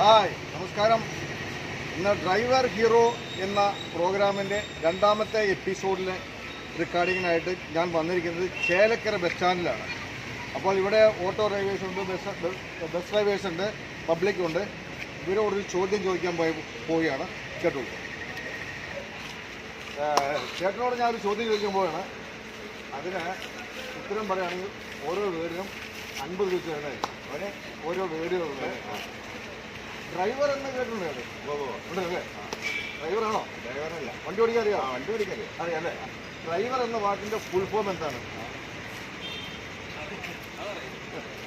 Hi നമസ്കാരം. ഇന്ന് driver hero എന്ന പ്രോഗ്രാമിന്റെ രണ്ടാമത്തെ എപ്പിസോഡിലെ റെക്കോർഡിങ്ങിനായിട്ട് ഞാൻ വന്നിരിക്കുന്നത് ചേലക്കര ബസ് സ്റ്റാൻഡിലാണ് അപ്പോൾ ഇവിടെ ഓട്ടോ ഡ്രൈവേഴ്സ് ഉണ്ട് ബസ് ബസ് ഡ്രൈവേഴ്സ് ഉണ്ട് പബ്ലിക് ഉണ്ട്. ഇവരോട് ഒരു ചോദ്യം ചോദിക്കാൻ പോയി പോവുകയാണ്. ഏഹ് ചേട്ടനോട് ഞാനൊരു ചോദ്യം ചോദിക്കാൻ ചോദിക്കുമ്പോഴാണ് അതിന് ഉത്തരം പറയുകയാണെങ്കിൽ ഓരോ വീടിനും അൻപത് രൂപ തരുന്നതായിരിക്കും അവന് ഓരോ വീടുകളുണ്ട് ഡ്രൈവർ എന്ന് കേട്ടിട്ടുണ്ട് അല്ലേ? ഡ്രൈവറാണോ ഡ്രൈവറല്ല വണ്ടി ഓടിക്കാൻ അറിയാം വണ്ടി ഓടിക്കാൻ അറിയാം. അല്ലേ ഡ്രൈവർ എന്ന വാക്കിന്റെ ഫുൾ ഫോം എന്താണ്?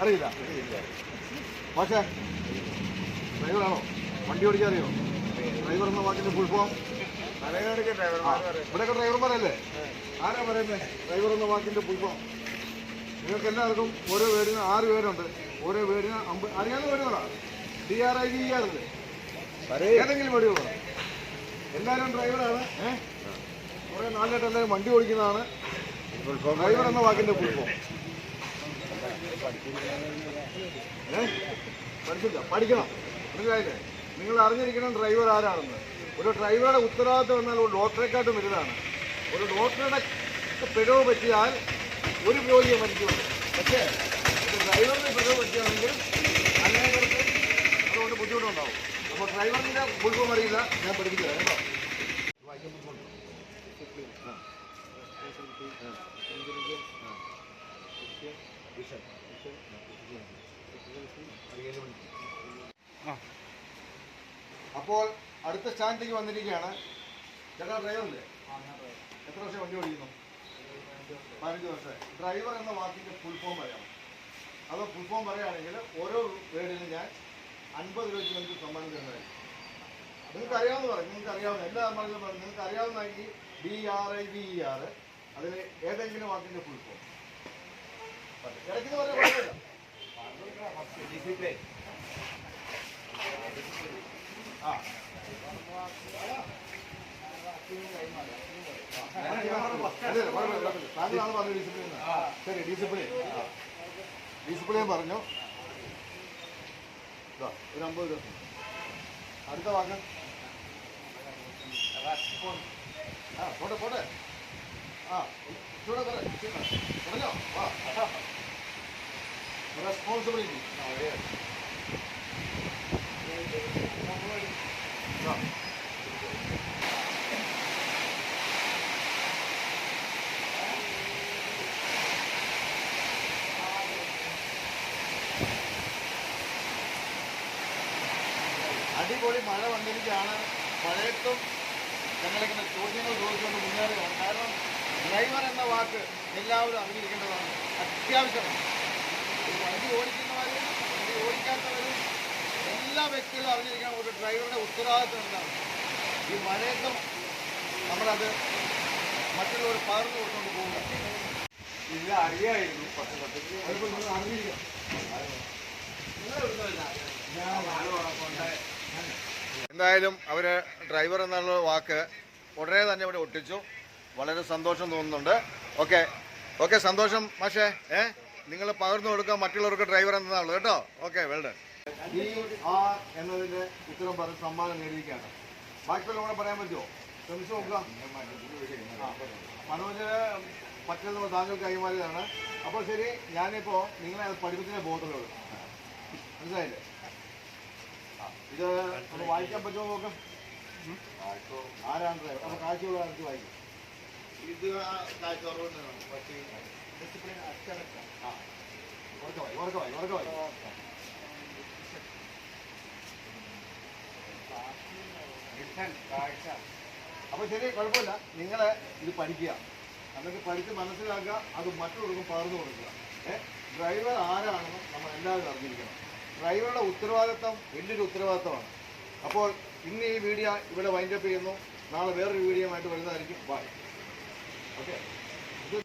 അറിയില്ല. പക്ഷേ ഡ്രൈവറാണോ വണ്ടി ഓടിക്കാൻ അറിയോ? ഡ്രൈവർ എന്ന വാക്കിന്റെ ഫുൾ ഫോം ഇവിടെയൊക്കെ ഡ്രൈവർമാരല്ലേ ആരാ പറയുന്നത് ഡ്രൈവർ എന്ന വാക്കിന്റെ ഫുൾ ഫോം നിങ്ങൾക്ക് എല്ലാവർക്കും ഓരോ വീടിന് ആറ് പേരുണ്ട്. ഓരോ വീടിന് അമ്പത് അറിയാവുന്ന വീടുകളാ D R I G R ഏതെങ്കിലും ഏതെങ്കിലും പോകണം എല്ലാവരും ഡ്രൈവറാണ്. ഏഹ് കുറെ നാലായിട്ട് എല്ലാവരും വണ്ടി ഓടിക്കുന്നതാണ്. ഡ്രൈവർ എന്ന വാക്കിന്റെ ഫോം ഏഹ് പഠിച്ചില്ല. പഠിക്കണം. മനസ്സിലായില്ലേ? നിങ്ങൾ അറിഞ്ഞിരിക്കണം ഡ്രൈവർ ആരാണെന്ന്. ഒരു ഡ്രൈവറുടെ ഉത്തരവാദിത്വം എന്നാൽ ഒരു ഡോക്ടറെക്കാട്ടും വലുതാണ്. ഒരു ഡോക്ടറുടെ പിഴവ് പറ്റിയാൽ ഒരു രോഗിയെ മരിക്കുള്ളൂ. പക്ഷേ ഡ്രൈവറിന് മുഴുവൻ അറിയില്ല. ഞാൻ പഠിപ്പിച്ചു. അപ്പോൾ അടുത്ത സ്റ്റാൻഡിലേക്ക് വന്നിരിക്കുകയാണ്. ചേട്ടാ ഡ്രൈവറല്ലേ? എത്ര വർഷം വണ്ടി ഓടിക്കുന്നു? പതിനഞ്ച് വർഷം ഡ്രൈവർ എന്ന വാക്കിന്റെ ഫുൾ ഫോം പറയാം. അതോ ഫുൾ ഫോം പറയുകയാണെങ്കിൽ ഓരോ വേർഡിനും ഞാൻ അൻപത് രൂപ നിങ്ങൾക്ക് സമ്മാനം തരുന്നതായിരിക്കും. നിങ്ങൾക്ക് അറിയാവുന്ന പറയും നിങ്ങൾക്ക് അറിയാവുന്ന എല്ലാ സമ്മാനങ്ങളും പറയും നിങ്ങൾക്ക് അറിയാവുന്ന ഈ B R I B E R അതിൽ ഏതെങ്കിലും വാക്കിന്റെ ഫുൾ ഫോം ഇടയ്ക്ക് പറയാൻ ഡിസിപ്ലിൻ പറഞ്ഞു ഒരു അമ്പത് ദിവസം അടുത്ത വാക്ക് ആ പോട്ടെ പോട്ടെ ആ ആ അടിപൊളി മഴ വന്നിരിക്കുകയാണ്. മഴയത്തും ഞങ്ങളിങ്ങനെ ചോദ്യങ്ങൾ ചോദിച്ചുകൊണ്ട് മുന്നേറുകയാണ് കാരണം ഡ്രൈവർ എന്ന വാക്ക് എല്ലാവരും അറിഞ്ഞിരിക്കേണ്ടതാണ്. അത്യാവശ്യമാണ്. വണ്ടി ഓടിക്കുന്നവരും വണ്ടി ഓടിക്കാത്തവരും എല്ലാ വ്യക്തികളും അറിഞ്ഞിരിക്കണം ഒരു ഡ്രൈവറുടെ ഉത്തരവാദിത്വം എന്താണ്. ഈ മഴയത്തും നമ്മളത് മറ്റുള്ളവർ പകർന്നു കൊടുത്തുകൊണ്ട് പോകുന്നു. ഇത് അറിയായിരുന്നു. പക്ഷെ സത്യത്തിൽ അറിഞ്ഞിരിക്കാം നിങ്ങളെ എന്തായാലും അവർ ഡ്രൈവർ എന്നുള്ള വാക്ക് ഉടനെ തന്നെ ഇവിടെ ഒട്ടിച്ചു. വളരെ സന്തോഷം തോന്നുന്നുണ്ട്. ഓക്കെ ഓക്കെ സന്തോഷം മാഷേ. ഏ? നിങ്ങൾ പകർന്നു കൊടുക്കുക മറ്റുള്ളവർക്ക് ഡ്രൈവർ എന്നതാണുള്ളത് കേട്ടോ. ഓക്കെ വെൽഡൺ ഈ ആ എന്നതിന്റെ ഉത്തരം പറഞ്ഞ് സമ്മാനം നേടിയിരിക്കുകയാണ്. ബാക്കിയുള്ള കൂടെ പറയാൻ പറ്റുമോ? ശ്രമിച്ചു നോക്കുക. മനോജ് പറ്റുന്ന താങ്കൾക്ക് കൈമാറിയതാണ്. അപ്പോൾ ശരി ഞാനിപ്പോൾ നിങ്ങളെ അത് ബോധമുള്ളൂ മനസ്സിലായില്ലേ? ഇത് ഒന്ന് വായിക്കാൻ പറ്റുമോ നോക്കാം? ആരാണ് ഡ്രൈവർ അപ്പോൾ കാഴ്ചയുള്ള ആൾക്ക് വായിക്കും. ഇത് കാഴ്ച പക്ഷേ ഡിസിപ്ലിൻ അച്ചടക്കം. ആ. കാഴ്ച. അപ്പോൾ ശരി കുഴപ്പമില്ല. നിങ്ങൾ ഇത് പഠിക്കുക. അല്ലെങ്കിൽ പഠിച്ച് മനസ്സിലാക്കുക. അത് മറ്റുള്ളവർക്കും പകർന്നു കൊടുക്കുക. ഏഹ് ഡ്രൈവർ ആരാണെന്ന് നമ്മൾ എല്ലാവരും അറിഞ്ഞിരിക്കണം. ഡ്രൈവറുടെ ഉത്തരവാദിത്തം വലിയൊരു ഉത്തരവാദിത്തമാണ് അപ്പോൾ ഇന്ന് ഈ വീഡിയോ ഇവിടെ വൈൻഡപ്പ് ചെയ്യുന്നു. നാളെ വേറൊരു വീഡിയോ ആയിട്ട് വരുന്നതായിരിക്കും. Bye okay